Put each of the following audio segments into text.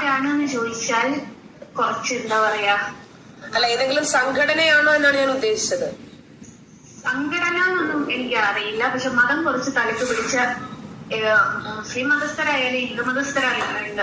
ആരാണ് എന്ന് ചോദിച്ചാൽ കുറച്ച് എന്താ പറയാ? അല്ല ഏതെങ്കിലും സംഘടനയാണോ എന്നാണ് ഞാൻ ഉദ്ദേശിച്ചത്? സംഘടന എന്നൊന്നും എനിക്ക് അറിയില്ല പക്ഷെ മതം കുറച്ച് തലക്ക് പിടിച്ച മുസ്ലിം മതസ്ഥരായാലും ഹിന്ദു മതസ്ഥരായാലും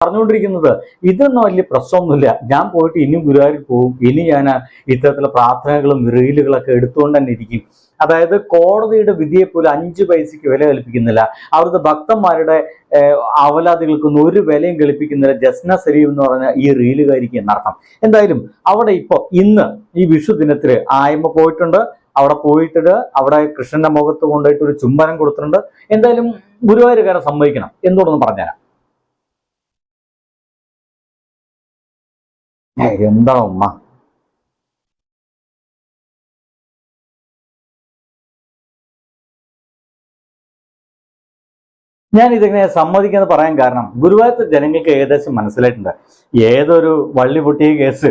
പറഞ്ഞുകൊണ്ടിരിക്കുന്നത് ഇതൊന്നും വലിയ പ്രശ്നമൊന്നുമില്ല. ഞാൻ പോയിട്ട് ഇനിയും ഗുരുവായൂർ പോകും. ഇനി ഞാൻ ഇത്തരത്തിലുള്ള പ്രാർത്ഥനകളും റീലുകളൊക്കെ എടുത്തുകൊണ്ട് തന്നെ ഇരിക്കും. അതായത് കോടതിയുടെ വിധിയെ പോലും അഞ്ച് പൈസയ്ക്ക് വില കൽപ്പിക്കുന്നില്ല. അവിടുത്തെ ഭക്തന്മാരുടെ അവലാദികൾക്കൊന്നും ഒരു വിലയും കൽപ്പിക്കുന്നില്ല. ജസ്ന സലീം എന്ന് പറഞ്ഞ ഈ റീലുകാരിക്ക് എന്നർത്ഥം. എന്തായാലും അവിടെ ഇപ്പോൾ ഇന്ന് ഈ വിഷു ദിനത്തിൽ ആയമ്മ പോയിട്ടുണ്ട്. അവിടെ പോയിട്ട് അവിടെ കൃഷ്ണന്റെ മുഖത്ത് കൊണ്ടുപോയിട്ട് ഒരു ചുംബനം കൊടുത്തിട്ടുണ്ട്. എന്തായാലും ഗുരുവായൂരുകാരെ സമ്മതിക്കണം. എന്തുകൊണ്ടെന്ന് പറഞ്ഞുതരാം. എന്താ ഉമ്മ? ഞാൻ ഇതിങ്ങനെ സമ്മതിക്കുന്നത് പറയാൻ കാരണം ഗുരുവായൂരത്തെ ജനങ്ങൾക്ക് ഏകദേശം മനസ്സിലായിട്ടുണ്ട്. ഏതൊരു വള്ളി പൊട്ടിയ കേസ്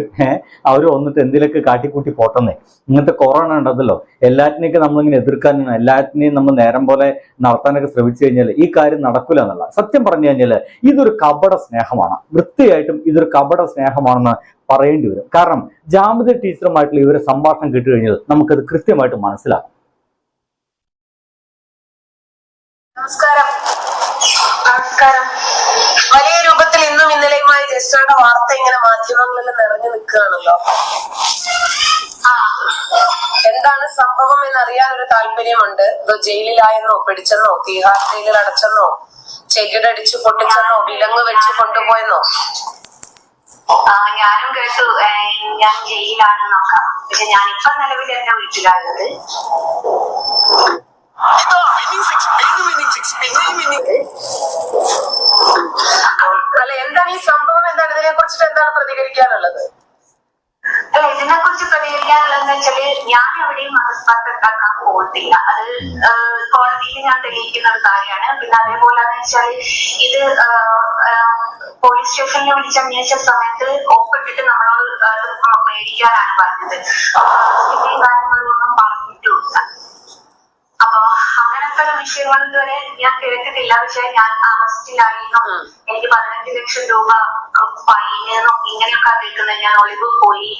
അവർ വന്നിട്ട് എന്തിലൊക്കെ കാട്ടിക്കൂട്ടി പോട്ടെന്നേ. ഇങ്ങനത്തെ കൊറോണ ഉണ്ടല്ലോ. എല്ലാറ്റിനെയൊക്കെ നമ്മളിങ്ങനെ എതിർക്കാനും എല്ലാറ്റിനെയും നമ്മൾ നേരം പോലെ നടത്താനൊക്കെ ശ്രമിച്ചു കഴിഞ്ഞാൽ ഈ കാര്യം നടക്കില്ല എന്നുള്ള. സത്യം പറഞ്ഞു കഴിഞ്ഞാൽ ഇതൊരു കപട സ്നേഹമാണ്. വൃത്തിയായിട്ടും ഇതൊരു കപട സ്നേഹമാണെന്ന് പറയേണ്ടി വരും. കാരണം ജാമ്യത ടീച്ചറുമായിട്ടുള്ള ഇവരെ സംഭാഷണം കിട്ടി കഴിഞ്ഞാൽ നമുക്കത് കൃത്യമായിട്ട് മനസ്സിലാക്കും നമസ്കാരം നമസ്കാരം വലിയ രൂപത്തിൽ ഇന്നും ജസ്നയുടെ വാർത്ത ഇങ്ങനെ മാധ്യമങ്ങളിൽ നിറഞ്ഞു നിൽക്കുകയാണല്ലോ. എന്താണ് സംഭവം എന്നറിയാൻ ഒരു താല്പര്യമുണ്ട്. ഇതോ ജയിലിലായെന്നോ പിടിച്ചെന്നോ തീഹാർ ജയിലിൽ അടച്ചെന്നോ ചെകിടടിച്ചു പൊട്ടിച്ചെന്നോ വിലങ്ങ് വെച്ച് കൊണ്ടുപോയെന്നോ? ഞാനും കേട്ടു. ഞാൻ ജയിലാണ് നോക്കാം. പക്ഷെ ഞാനിപ്പം നിലവിൽ എന്റെ വീട്ടിലാണുള്ളത് മതസ്പർദ്ധ ഉണ്ടാക്കാൻ പോകത്തില്ല അത് കോടതിയിൽ ഞാൻ തെളിയിക്കുന്ന ഒരു കാര്യമാണ്. പിന്നെ അതേപോലെ എന്ന് വെച്ചാൽ ഇത് പോലീസ് സ്റ്റേഷനിൽ വിളിച്ച് അന്വേഷിച്ച സമയത്ത് ഒപ്പിട്ടിട്ട് നമ്മളോട് മേടിക്കാനാണ് പറഞ്ഞത്. ഇതിന്റെയും കാര്യങ്ങളൊന്നും പറഞ്ഞിട്ടുമില്ല. അപ്പൊ അങ്ങനത്തെ ഒരു വിഷയങ്ങൾ ഇതുവരെ ഞാൻ കേട്ടിട്ടില്ല. പക്ഷെ ഞാൻ അറസ്റ്റിലായിരുന്നു. എനിക്ക് പതിനഞ്ച് ലക്ഷം രൂപ ഫൈനെന്നും ഇങ്ങനെയൊക്കെ കേൾക്കുന്നത് ഞാൻ ഒളിവ് പോയി.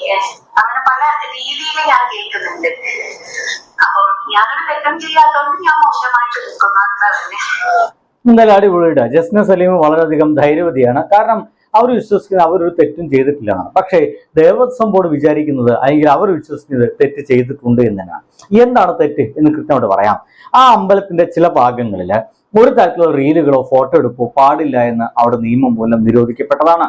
അങ്ങനെ പല രീതിയിൽ ഞാൻ കേൾക്കുന്നുണ്ട്. അപ്പം ഞാനൊരു തെറ്റം ചെയ്യാത്തതുകൊണ്ട് ഞാൻ മോശമായിട്ട് നിൽക്കുന്നു അത്ര തന്നെ. എന്തായാലും അടിപൊളിയുടെ ജസ്ന സലീം വളരെയധികം ധൈര്യവതിയാണ്. കാരണം അവർ വിശ്വസിക്കുന്നത് അവരൊരു തെറ്റും ചെയ്തിട്ടില്ല പക്ഷേ ദേവസ്വം ബോർഡ് വിചാരിക്കുന്നത് അല്ലെങ്കിൽ അവർ വിശ്വസിക്കുന്നത് തെറ്റ് ചെയ്തിട്ടുണ്ട് എന്ന് തന്നെയാണ് എന്താണ് തെറ്റ് എന്ന് കൃത്യമായിട്ട് പറയാം. ആ അമ്പലത്തിന്റെ ചില ഭാഗങ്ങളിൽ ഒരു തരത്തിലുള്ള റീലുകളോ ഫോട്ടോ എടുപ്പോ പാടില്ല എന്ന് അവിടെ നിയമം മൂലം നിരോധിക്കപ്പെട്ടതാണ്.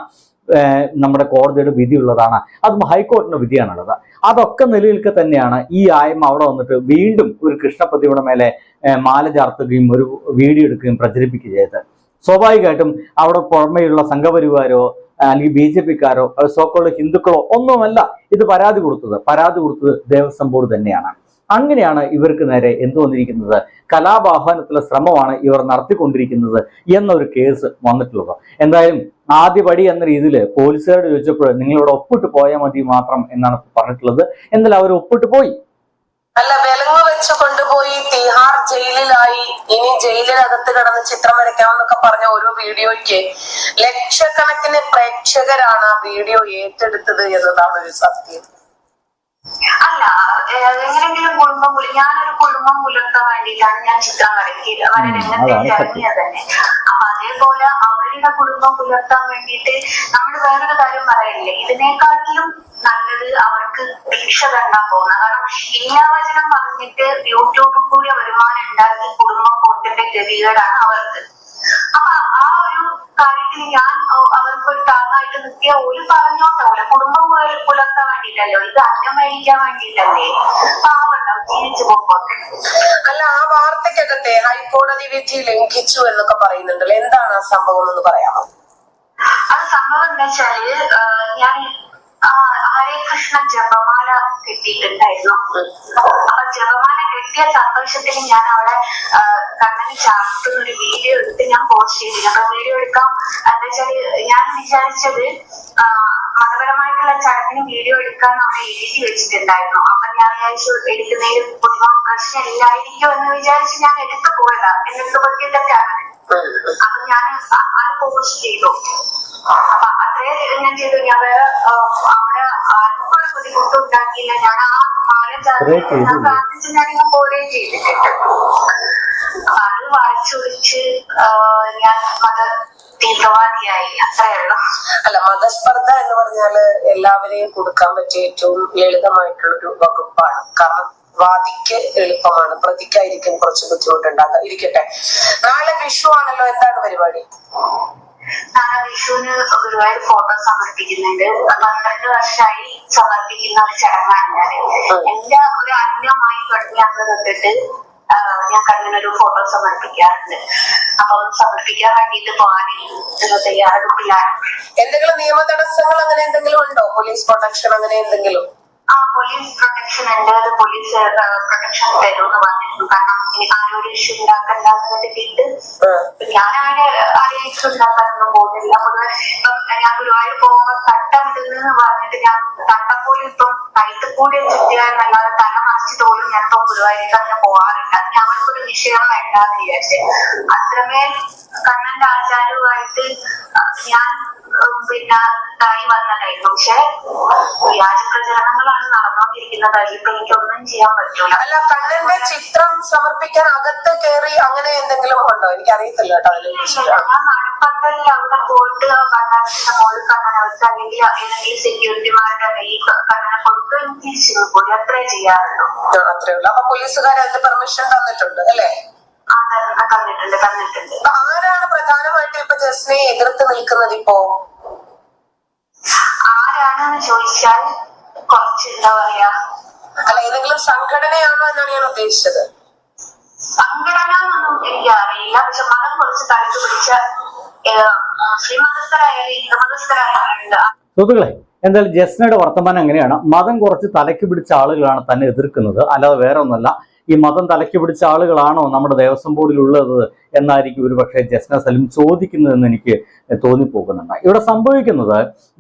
നമ്മുടെ കോടതിയുടെ വിധിയുള്ളതാണ്. അതും ഹൈക്കോടതിയുടെ വിധിയാണുള്ളത്. അതൊക്കെ നിലനിൽക്കെ തന്നെയാണ് ഈ ആയ്മ അവിടെ വന്നിട്ട് വീണ്ടും ഒരു കൃഷ്ണപ്രതിയുടെ മേലെ മാല ചാർത്തുകയും ഒരു വീഡിയോ എടുക്കുകയും പ്രചരിപ്പിക്കുകയും ചെയ്തത്. സ്വാഭാവികമായിട്ടും അവിടെ പുറമെയുള്ള സംഘപരിവാരോ അല്ലെങ്കിൽ ബി ജെ പിക്കാരോ സോക്കോൾ ഹിന്ദുക്കളോ ഒന്നുമല്ല ഇത് പരാതി കൊടുത്തത്. പരാതി കൊടുത്തത് ദേവസ്വം ബോർഡ് തന്നെയാണ്. അങ്ങനെയാണ് ഇവർക്ക് നേരെ എന്ത് വന്നിരിക്കുന്നത്? കലാപാഹ്വാനത്തിലെ ശ്രമമാണ് ഇവർ നടത്തിക്കൊണ്ടിരിക്കുന്നത് എന്നൊരു കേസ് വന്നിട്ടുള്ളത്. എന്തായാലും ആദ്യപടി എന്ന രീതിയിൽ പോലീസുകാരോട് ചോദിച്ചപ്പോൾ നിങ്ങളോട് ഒപ്പിട്ട് പോയാൽ മതി മാത്രം എന്നാണ് പറഞ്ഞിട്ടുള്ളത്. എന്നാൽ അവർ ഒപ്പിട്ട് പോയി. അല്ല വിലങ്ങ് വെച്ച് കൊണ്ടുപോയി തിഹാർ ജയിലിലായി. ഇനി ജയിലിനകത്ത് കിടന്ന് ചിത്രം വരയ്ക്കാമെന്നൊക്കെ പറഞ്ഞ ഒരു വീഡിയോയ്ക്ക് ലക്ഷക്കണക്കിന് പ്രേക്ഷകരാണ് ആ വീഡിയോ ഏറ്റെടുത്തത് എന്നതാണ് ഒരു സത്യം. അല്ല എങ്ങനെങ്കിലും കുടുംബം ഞാനൊരു കുടുംബം പുലർത്താൻ വേണ്ടിയിട്ടാണ് ഞാൻ ചിത്രം വരയ്ക്കുക വര രംഗത്തേക്ക് ഇറങ്ങിയത് തന്നെ. അപ്പൊ അതേപോലെ അവരുടെ കുടുംബം പുലർത്താൻ വേണ്ടിയിട്ട് നമ്മൾ വേറൊരു കാര്യം പറയില്ലേ? ഇതിനെക്കാട്ടിലും നല്ലത് അവർക്ക് ദീക്ഷ തണ്ടാൻ പോകുന്ന കാരണം ഇല്ലാവചനം പറഞ്ഞിട്ട് യൂട്യൂബിൽ കൂടി വരുമാനം ഉണ്ടാക്കി കുടുംബം പൊട്ടിന്റെ ഗതികേടാണ് അവർക്ക്. അപ്പൊ ആ ഒരു കാര്യത്തിൽ ഞാൻ അവർക്ക് ഒരു താങ്ങായിട്ട് നിൽക്കിയ ഒരു പറഞ്ഞോട്ടെ ഒരു കുടുംബം പോലെ പുലർത്താൻ വേണ്ടിയിട്ടല്ലോ? ഇത് അന്നം മേടിക്കാൻ വേണ്ടിയിട്ടല്ലേ? പാവണ്ടാവും ജീവിച്ചു പോക്കോട്ടെ. അല്ല ആ വാർത്തക്കകത്തെ ഹൈക്കോടതി വിധി ലംഘിച്ചു എന്നൊക്കെ പറയുന്നുണ്ടല്ലോ. എന്താണ് ആ സംഭവം എന്ന് പറയാമോ? ആ സംഭവം എന്താ വെച്ചാൽ ഞാൻ ആ ഹരേ കൃഷ്ണ ജപമാല കിട്ടിയിട്ടുണ്ടായിരുന്നു. അപ്പൊ ജപമാല കിട്ടിയ സന്തോഷത്തിൽ ഞാൻ അവിടെ കണ്ണിന് ചാർത്തുന്ന ഒരു വീഡിയോ എടുത്ത് ഞാൻ പോസ്റ്റ് ചെയ്തിരുന്നു. അപ്പൊ വീഡിയോ എടുക്കാം. എന്താ വെച്ചാൽ ഞാൻ വിചാരിച്ചത് മതപരമായിട്ടുള്ള ചടങ്ങിന് വീഡിയോ എടുക്കാൻ അവിടെ എഴുതി വെച്ചിട്ടുണ്ടായിരുന്നു. അപ്പൊ ഞാൻ വിചാരിച്ചു എടുക്കുന്നതിൽ പൊതുവെ പ്രശ്നമില്ലായിരിക്കും എന്ന് വിചാരിച്ച് ഞാൻ എടുത്തു പോയതാ. എന്നിട്ട് പറ്റിയ തെറ്റാണ്. അപ്പൊ ഞാൻ അത് പോസ്റ്റ് ചെയ്തു. അപ്പൊ അത്രേ ഞാൻ ചെയ്തു. ഞാൻ അവിടെ ഞാൻ ആ പ്രാർത്ഥിച്ച് ഞാൻ ഇങ്ങ് ചെയ്തിട്ടുണ്ട് അത് ഞാൻ മത തീവ്രവാദിയായി അല്ല മതസ്പർദ്ധ എന്ന് പറഞ്ഞാൽ എല്ലാവരെയും കൊടുക്കാൻ പറ്റിയ ഏറ്റവും ലളിതമായിട്ടുള്ള ഒരു വകുപ്പാണ്. കാരണം വാദിക്ക് എളുപ്പമാണ്. പ്രതിക്കായിരിക്കും കുറച്ച് ബുദ്ധിമുട്ടുണ്ടാകുക ഇരിക്കട്ടെ. നാളെ വിഷു ആണല്ലോ. എന്താണ് പരിപാടി? നാളെ വിഷുവിന് ഗുരുവായൂർ ഫോട്ടോ സമർപ്പിക്കുന്നുണ്ട്. പന്ത്രണ്ട് വർഷമായി സമർപ്പിക്കുന്ന ഒരു ചടങ്ങാണ് ഞാൻ എന്റെ ഒരു അന്യമായി തുടങ്ങിയ അന്ന് ആ, ഞാൻ കണ്ണിനൊരു ഫോട്ടോ സമർപ്പിക്കാറുണ്ട്. അപ്പം സമർപ്പിക്കാൻ വേണ്ടിയിട്ട് പോകാൻ തയ്യാറെടുപ്പിലാണ്. എന്തെങ്കിലും നിയമ തടസ്സങ്ങൾ അങ്ങനെ എന്തെങ്കിലും ഉണ്ടോ? പോലീസ് പ്രൊട്ടക്ഷൻ അങ്ങനെ എന്തെങ്കിലും? ആ പോലീസ് പ്രൊട്ടക്ഷൻ ഉണ്ട്. അത് പോലീസ് പ്രൊട്ടക്ഷൻ തരുമെന്ന് പറഞ്ഞിരുന്നു. കാരണം ഇനി ആരോഗ്യ ഇഷ്യൂ ഉണ്ടാക്കണ്ടെന്ന് കരുതിയിട്ട് ആ. ആരോഗ്യ ഇഷ്യൂ ഉണ്ടാക്കാനൊന്നും പോകുന്നില്ല പൊതുവെ ഇപ്പം ഞാൻ ഗുരുവായൂർ പോകുമ്പോൾ തട്ടം ഇടുന്നു പറഞ്ഞിട്ട് ഞാൻ തട്ടം പോലും ഇപ്പം കഴുത്ത് കൂടി ചുറ്റിയാന്നല്ലാതെ തല മറിച്ചിട്ട് പോലും ഞാൻ ഇപ്പൊ ഗുരുവായൂർ തന്നെ പോവാറില്ല ഞാൻ അവർക്കൊരു വിഷയം വേണ്ടാന്ന് വിചാരിച്ചു അത്രമേൽ കണ്ണന്റെ ആചാരവുമായിട്ട് ഞാൻ പിന്നെ ഇതായി വന്നതായിരുന്നു പക്ഷെ വ്യാജ പ്രചരണങ്ങളാണ് നടന്നുകൊണ്ടിരിക്കുന്നത് അതിലിപ്പോ എനിക്കൊന്നും ചെയ്യാൻ പറ്റൂല അല്ല കണ്ണന്റെ ചിത്രം സമർപ്പിക്കാൻ അകത്ത് കയറി അങ്ങനെ എന്തെങ്കിലും ഉണ്ടോ? എനിക്ക് അറിയത്തില്ല കേട്ടോ അതിനെ നടപ്പന്തലിൽ അവിടെ പോയിട്ട് കണ്ണാടത്തിന്റെ മോളിൽ കണ്ണനകത്ത് അല്ലെങ്കിൽ ഏതെങ്കിലും സെക്യൂരിറ്റിമാരുടെ മെയിൽ കണ്ണനെ കൊടുക്കുകയും തിരിച്ചു പോയി. അത്രേ ചെയ്യാറുള്ളൂ. അത്രേ ഉള്ളൂ. അപ്പൊ പോലീസുകാർ അതിന്റെ പെർമിഷൻ തന്നിട്ടുണ്ട് അല്ലേ? തന്നിട്ടുണ്ട് തന്നിട്ടുണ്ട്. ആരാണ് പ്രധാനമായിട്ടും ഇപ്പൊ ജസ്നയെ എതിർത്ത് നിൽക്കുന്നത് ഇപ്പോ? ആരാണെന്ന് ചോദിച്ചാൽ കുറച്ച് എന്താ പറയാ അല്ല ഏതെങ്കിലും സംഘടനയാണോ എന്നാണ് ഞാൻ ഉദ്ദേശിച്ചത്? സംഘടന ഒന്നും എനിക്ക് അറിയില്ല പക്ഷെ മതം കുറച്ച് തലക്ക് പിടിച്ച സുഹൃത്തുക്കളെ എന്തായാലും ജസ്നയുടെ വർത്തമാനം എങ്ങനെയാണ്? മതം കുറച്ച് തലയ്ക്ക് പിടിച്ച ആളുകളാണ് തന്നെ എതിർക്കുന്നത്. അല്ലാതെ വേറെ ഒന്നല്ല ഈ മതം തലയ്ക്ക് പിടിച്ച ആളുകളാണോ നമ്മുടെ ദേവസ്വം ബോർഡിലുള്ളത് എന്നായിരിക്കും ഒരു പക്ഷേ ജസ്ന സലീം ചോദിക്കുന്നതെന്ന് എനിക്ക് തോന്നിപ്പോകുന്നുണ്ട്. ഇവിടെ സംഭവിക്കുന്നത്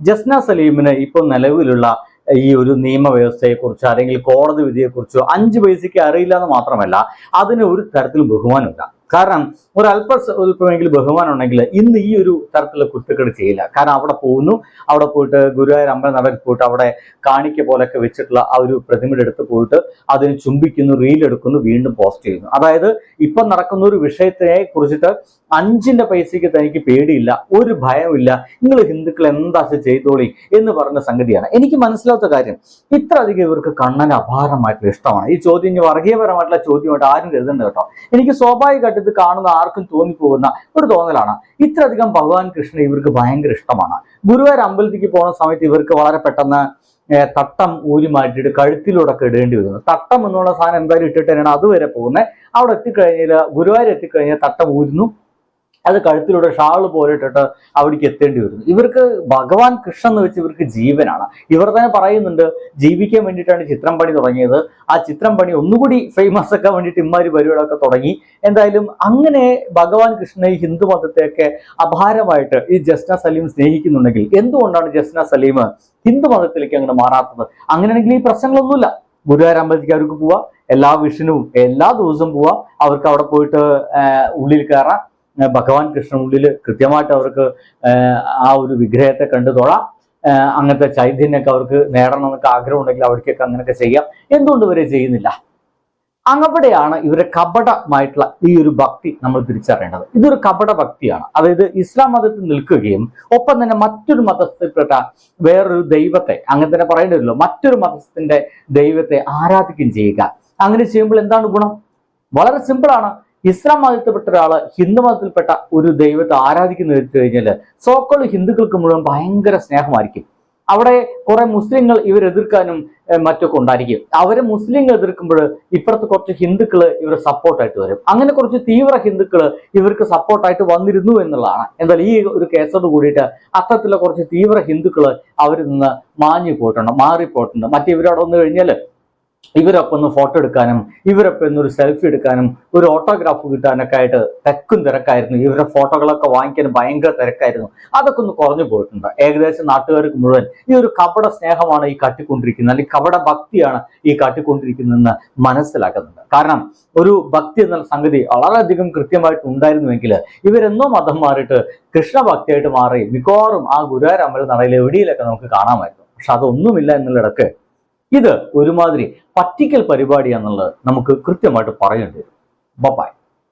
ജസ്ന സലീമിന് ഇപ്പോൾ നിലവിലുള്ള ഈ ഒരു നിയമവ്യവസ്ഥയെക്കുറിച്ചോ അല്ലെങ്കിൽ കോടതി വിധിയെക്കുറിച്ചോ അഞ്ച് പൈസയ്ക്ക് അറിയില്ല എന്ന് മാത്രമല്ല അതിന് ഒരു തരത്തിലും ബഹുമാനമില്ല. കാരണം ഒരു അല്പ സ്വല്പമെങ്കിലും ബഹുമാനം ഉണ്ടെങ്കിൽ ഇന്ന് ഈ ഒരു തരത്തിലുള്ള കുറ്റക്കേട് ചെയ്യില്ല. കാരണം അവിടെ പോകുന്നു. അവിടെ പോയിട്ട് ഗുരുവായൂർ അമ്പല നടയിൽ പോയിട്ട് അവിടെ കാണിക്ക പോലൊക്കെ വെച്ചിട്ടുള്ള ആ ഒരു പ്രതിമയുടെ അടുത്ത് പോയിട്ട് അതിന് ചുംബിക്കുന്നു റീൽ എടുക്കുന്നു വീണ്ടും പോസ്റ്റ് ചെയ്യുന്നു. അതായത് ഇപ്പം നടക്കുന്ന ഒരു വിഷയത്തെ കുറിച്ചിട്ട് അഞ്ചിന്റെ പൈസയ്ക്ക് തനിക്ക് പേടിയില്ല ഒരു ഭയമില്ല നിങ്ങൾ ഹിന്ദുക്കൾ എന്താ ചെയ്തോളി? എന്ന് പറഞ്ഞ സംഗതിയാണ്. എനിക്ക് മനസ്സിലാത്ത കാര്യം ഇത്ര അധികം ഇവർക്ക് കണ്ണൻ അപാരമായിട്ടുള്ള ഇഷ്ടമാണ്. ഈ ചോദ്യം വർഗീയപരമായിട്ടുള്ള ചോദ്യമായിട്ട് ആരും കരുതണ്ട കേട്ടോ. എനിക്ക് സ്വാഭാവികമായിട്ട് ഇത് കാണുന്ന ആർക്കും തോന്നിപ്പോകുന്ന ഒരു തോന്നലാണ്. ഇത്രയധികം ഭഗവാൻ കൃഷ്ണൻ ഇവർക്ക് ഭയങ്കര ഇഷ്ടമാണ്. ഗുരുവായൂർ അമ്പലത്തിലേക്ക് പോകുന്ന സമയത്ത് ഇവർക്ക് വളരെ പെട്ടെന്ന് തട്ടം ഊരി മാറ്റിയിട്ട് കഴുത്തിലൂടെ ഒക്കെ ഇടേണ്ടി വരുന്നു. തട്ടം എന്നുള്ള സാധനം എന്തായാലും ഇട്ടിട്ട് തന്നെയാണ് അതുവരെ പോകുന്നത്. അവിടെ എത്തിക്കഴിഞ്ഞാൽ ഗുരുവായൂർ എത്തിക്കഴിഞ്ഞാൽ തട്ടം ഊരുന്നു. അത് കഴുത്തിലൂടെ ഷാൾ പോലെ ഇട്ടിട്ട് അവിടേക്ക് എത്തേണ്ടി വരുന്നു. ഇവർക്ക് ഭഗവാൻ കൃഷ്ണൻ എന്ന് വെച്ച് ഇവർക്ക് ജീവനാണ്. ഇവർ തന്നെ പറയുന്നുണ്ട് ജീവിക്കാൻ വേണ്ടിയിട്ടാണ് ചിത്രം പണി തുടങ്ങിയത്. ആ ചിത്രം പണി ഒന്നുകൂടി ഫേമസ് ആക്കാൻ വേണ്ടിയിട്ട് ഇമ്മാരി പരിപാടിയൊക്കെ തുടങ്ങി. എന്തായാലും അങ്ങനെ ഭഗവാൻ കൃഷ്ണനെ ഹിന്ദു മതത്തെയൊക്കെ അപാരമായിട്ട് ഈ ജസ്ന സലീം സ്നേഹിക്കുന്നുണ്ടെങ്കിൽ എന്തുകൊണ്ടാണ് ജസ്ന സലീം ഹിന്ദു മതത്തിലേക്ക് അങ്ങനെ മാറാത്തത്? അങ്ങനെയാണെങ്കിൽ ഈ പ്രശ്നങ്ങളൊന്നുമില്ല. ഗുരുവായൂർ അമ്പലത്തിലേക്ക് അവർക്ക് പോവാം. എല്ലാ വിഷ്ണുവും എല്ലാ ദിവസവും പോവാം. അവർക്ക് അവിടെ പോയിട്ട് ഉള്ളിൽ കയറാം. ഭഗവാൻ കൃഷ്ണനുള്ളിൽ കൃത്യമായിട്ട് അവർക്ക് ആ, ഒരു വിഗ്രഹത്തെ കണ്ടു തൊഴാം. അങ്ങനത്തെ ചൈതന്യമൊക്കെ അവർക്ക് നേടണം എന്നൊക്കെ ആഗ്രഹം ഉണ്ടെങ്കിൽ അവർക്കൊക്കെ അങ്ങനെയൊക്കെ ചെയ്യാം. എന്തുകൊണ്ട് ഇവരെ ചെയ്യുന്നില്ല? അങ്ങവിടെയാണ് ഇവരെ കപടമായിട്ടുള്ള ഈ ഒരു ഭക്തി നമ്മൾ തിരിച്ചറിയേണ്ടത്. ഇതൊരു കപട ഭക്തിയാണ്. അതായത് ഇസ്ലാം മതത്തിൽ നിൽക്കുകയും ഒപ്പം തന്നെ മറ്റൊരു മതത്തിൽപ്പെട്ട വേറൊരു ദൈവത്തെ അങ്ങനെ തന്നെ പറയേണ്ടതില്ലോ മറ്റൊരു മതത്തിന്റെ ദൈവത്തെ ആരാധിക്കുകയും ചെയ്യുക. അങ്ങനെ ചെയ്യുമ്പോൾ എന്താണ് ഗുണം? വളരെ സിമ്പിളാണ് ഇസ്ലാം മതത്തിൽപ്പെട്ട ഒരാൾ ഹിന്ദു മതത്തിൽപ്പെട്ട ഒരു ദൈവത്തെ ആരാധിക്കുന്ന വെച്ച് കഴിഞ്ഞാൽ സോക്കോൾ ഹിന്ദുക്കൾക്ക് മുഴുവൻ ഭയങ്കര സ്നേഹമായിരിക്കും. അവിടെ കുറെ മുസ്ലിങ്ങൾ ഇവരെതിർക്കാനും മറ്റൊക്കെ ഉണ്ടായിരിക്കും. അവരെ മുസ്ലിങ്ങൾ എതിർക്കുമ്പോൾ ഇപ്പുറത്ത് കുറച്ച് ഹിന്ദുക്കൾ ഇവർ സപ്പോർട്ടായിട്ട് വരും. അങ്ങനെ കുറച്ച് തീവ്ര ഹിന്ദുക്കൾ ഇവർക്ക് സപ്പോർട്ടായിട്ട് വന്നിരുന്നു എന്നുള്ളതാണ്. എന്നാൽ ഈ ഒരു കേസോട് കൂടിയിട്ട് അത്തരത്തിലുള്ള കുറച്ച് തീവ്ര ഹിന്ദുക്കൾ അവരിൽ നിന്ന് മാഞ്ഞു പോയിട്ടുണ്ട് മാറിപ്പോയിട്ടുണ്ട്. മറ്റേ ഇവരവിടെ വന്നു കഴിഞ്ഞാൽ ഇവരൊപ്പം ഒന്ന് ഫോട്ടോ എടുക്കാനും ഇവരൊപ്പം ഒന്ന് ഒരു സെൽഫി എടുക്കാനും ഒരു ഓട്ടോഗ്രാഫ് കിട്ടാനൊക്കെ ആയിട്ട് തെക്കും തിരക്കായിരുന്നു. ഇവരുടെ ഫോട്ടോകളൊക്കെ വാങ്ങിക്കാനും ഭയങ്കര തിരക്കായിരുന്നു. അതൊക്കെ ഒന്ന് കുറഞ്ഞു പോയിട്ടുണ്ട്. ഏകദേശം നാട്ടുകാർക്ക് മുഴുവൻ ഈ ഒരു കപട സ്നേഹമാണ് ഈ കാട്ടിക്കൊണ്ടിരിക്കുന്നത്. അല്ലെങ്കിൽ കപട ഭക്തിയാണ് ഈ കാട്ടിക്കൊണ്ടിരിക്കുന്നതെന്ന് മനസ്സിലാക്കുന്നുണ്ട്. കാരണം ഒരു ഭക്തി എന്ന സംഗതി വളരെയധികം കൃത്യമായിട്ട് ഉണ്ടായിരുന്നുവെങ്കിൽ ഇവരെന്നോ മതം മാറിയിട്ട് കൃഷ്ണഭക്തിയായിട്ട് മാറി മിക്കവാറും ആ ഗുരുവായൂർ അമ്പല എവിടെയിലൊക്കെ നമുക്ക് കാണാമായിരുന്നു. പക്ഷെ അതൊന്നുമില്ല എന്നുള്ളിടക്ക് ഇത് ഒരുമാതിരി പറ്റിക്കൽ പരിപാടിയാണെന്നുള്ളത് നമുക്ക് കൃത്യമായിട്ട് പറയേണ്ടി വരും. ബപ്പായ്